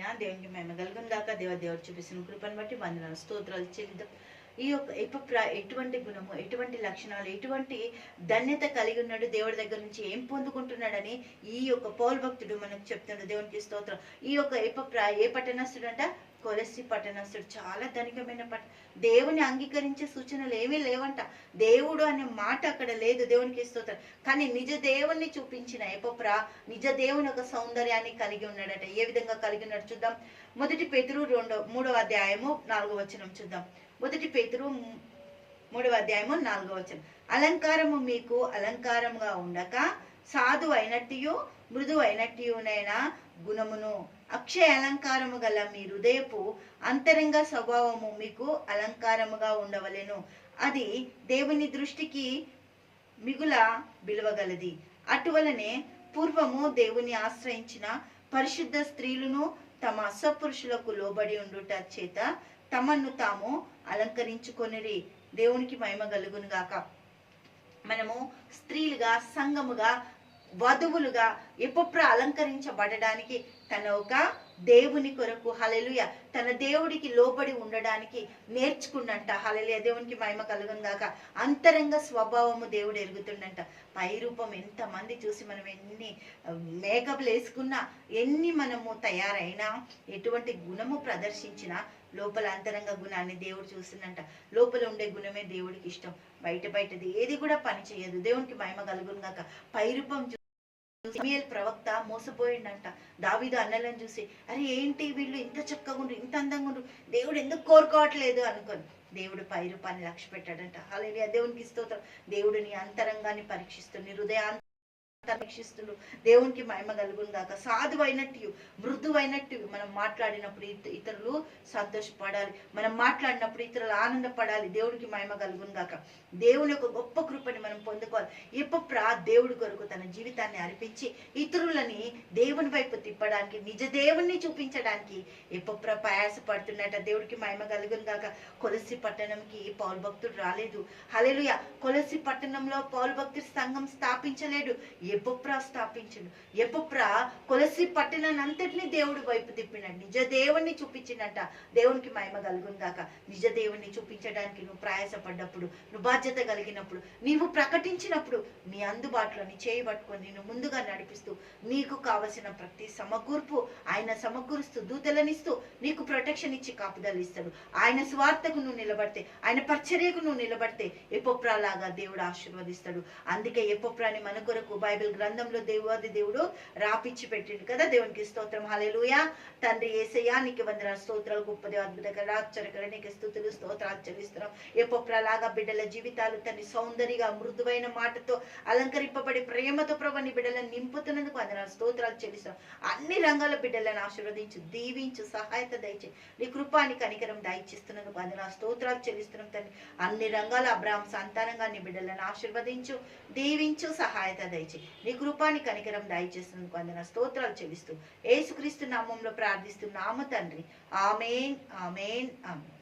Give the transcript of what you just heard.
అయ్యా దేవునికి మేము కలుగును దేవ దేవుడు చూపిస్తున్న కృపను బట్టి వందనాలు స్తోత్రాలు చెల్లిద్దాం. ఈ యొక్క ఎపప్ర ఎటువంటి గుణము ఎటువంటి లక్షణాలు ఎటువంటి ధన్యత కలిగి ఉన్నాడు దేవుడి దగ్గర నుంచి ఏం పొందుకుంటున్నాడని ఈ యొక్క పౌల్ భక్తుడు మనకు చెప్తున్నాడు. దేవునికి స్తోత్రం. ఈ యొక్క ఎప్ప ఏ పట్టణస్తుడంట కొలసి పట్టణస్తుడు చాలా ధనికమైన పట్ట దేవుని అంగీకరించే సూచనలు ఏమీ లేవంట. దేవుడు అనే మాట అక్కడ లేదు. దేవునికి స్తోత్రం. కానీ నిజ దేవుణ్ణి చూపించిన ఎపోప్రా నిజ దేవుని ఒక సౌందర్యాన్ని కలిగి ఉన్నాడట. ఏ విధంగా కలిగి ఉన్నాడు చూద్దాం. మొదటి పేతురు రెండో మూడవ అధ్యాయము నాలుగో వచనం చూద్దాం. మొదటి పేతురు మూడవ అధ్యాయము నాలుగో వచనం. అలంకారము మీకు అలంకారముగా ఉండక సాధు అయినట్టు మృదు అయినట్టునైనా గుణమును. అక్షయ అలంకారము గల మీ హృదయపు అంతరంగ స్వభావము మీకు అలంకారముగా ఉండవలెను. అది దేవుని దృష్టికి మిగుల విలువగలది అటువలనే పూర్వము దేవుని ఆశ్రయించిన పరిశుద్ధ స్త్రీలను తమ అసపురుషులకు లోబడి ఉండుట చేత తమను తాము అలంకరించుకొనిరి. దేవునికి మహిమ కలుగును గాక మనము స్త్రీలుగా సంఘముగా వధువులుగా ఎప్పుడు అలంకరించబడడానికి తన ఒక దేవుని కొరకు హలెలుయ తన దేవుడికి లోబడి ఉండడానికి నేర్చుకున్నంట. హలెలుయ దేవునికి మహిమ కలుగును గాక. అంతరంగ స్వభావము దేవుడు ఎరుగుతుండంట. పై రూపం ఎంత మంది చూసి మనం ఎన్ని మేకప్లు వేసుకున్నా ఎన్ని మనము తయారైనా ఎటువంటి గుణము ప్రదర్శించినా లోపల అంతరంగ గుణాన్ని దేవుడు చూస్తుందంట లోపల ఉండే గుణమే దేవుడికి ఇష్టం. బయట బయటది ఏది కూడా పని చేయదు. దేవునికి మహిమ కలుగును గాక. పై రూపం చూ- సమయల్ ప్రవక్త మోసపోయిండంట. దావిదు అన్నలను చూసి అరే ఏంటి వీళ్ళు? ఇంత చక్కగా ఉండ్రు ఇంత అందంగా ఉండ్రు. దేవుడు ఎందుకు కోరుకోవట్లేదు? అనుకోని దేవుడు పై రూపాన్ని లక్ష్య పెట్టాడంట అలాగే దేవునికి స్తోత్రం. దేవుడు నీ అంతరంగాన్ని పరీక్షిస్తుంది హృదయాన్ని పరీక్షిస్తుండు దేవునికి మహిమ కలుగును గాక. సాధువైనట్టు మృదువైనట్టు మనం మాట్లాడినప్పుడు ఇతరులు సంతోషపడాలి. మనం మాట్లాడినప్పుడు ఇతరులు ఆనందపడాలి. దేవుడికి మహిమ కలుగును గాక. దేవుని యొక్క గొప్ప కృపని మనం పొందుకోవాలి. ఎప్పప్ర దేవుడి కొరకు తన జీవితాన్ని అర్పించి ఇతరులని దేవుని వైపు తిప్పడానికి నిజ దేవుణ్ణి చూపించడానికి ఎప్పప్ర ప్రయాసపడుతున్నట దేవుడికి మహిమ కలుగును గాక. కొలసి పట్టణంకి పౌరు భక్తుడు రాలేదు. హల్లెలూయా. కొలసి పట్టణంలో పౌరు భక్తుడి సంఘం స్థాపించలేడు ఎప్పప్ర స్థాపించిండు? ఎప్పప్ర కొలసి పట్టణాన్ని అంతటినీ దేవుడి వైపు తిప్పినాడు. నిజ దేవుణ్ణి చూపించినట్ట దేవునికి మహిమ కలుగుందాక. నిజ దేవుణ్ణి చూపించడానికి నువ్వు ప్రయాసపడ్డప్పుడు నువ్వు బాధ్యత కలిగినప్పుడు నీవు ప్రకటించినప్పుడు నీ అందుబాటులో నీ చేయి పట్టుకొని నిన్ను ముందుగా నడిపిస్తూ నీకు కావలసిన ప్రతి సమకూర్పు ఆయన సమకూరుస్తూ దూతలనిస్తూ నీకు ప్రొటెక్షన్ ఇచ్చి కాపుదలు ఇస్తాడు. ఆయన స్వార్థకు నువ్వు నిలబడితే ఆయన పరిచర్యకు నువ్వు నిలబడితే ఎపోప్రా లాగా దేవుడు ఆశీర్వదిస్తాడు. అందుకే ఎపోప్రాని మన కొరకు బైబిల్ గ్రంథంలో దేవాది దేవుడు రాపిచ్చి పెట్టిండు కదా? దేవునికి స్తోత్రం. హల్లెలూయా. తండ్రి ఏసయ్యా నీకు వందన స్తోత్రాలు. గొప్పది అద్భుతకర ఆశ్చర్యకర నీకు స్థుతులు స్తోత్రాలు చెల్లిస్తున్నాం. ఎపోప్రా లాగా బిడ్డల జీవితాలు తన సౌందర్యగా మృదువైన మాటతో అలంకరింపబడి ప్రేమతో ప్రభు నీ బిడ్డలను నింపుతున్నందుకు వందన స్తోత్రాలు చెల్లిస్తున్నాం. అన్ని రంగాల బిడ్డలను ఆశీర్వదించు దీవించు సహాయత దయచే నీ కృపాని కనికరం దయచిస్తున్నందుకు వందన స్తోత్రాలు చెల్లిస్తున్నాం తండ్రి. అన్ని రంగాల అబ్రాహం సంతానంగా నీ బిడ్డలను ఆశీర్వదించు దీవించు సహాయత దయచే నీ కృపాని కనికరం దయచేస్తున్నందుకు వందన స్తోత్రాలు చెల్లిస్తూ ఏసుక్రీస్తు నామంలో ప్రార్థిస్తున్నాము తండ్రి. Amen amen amen.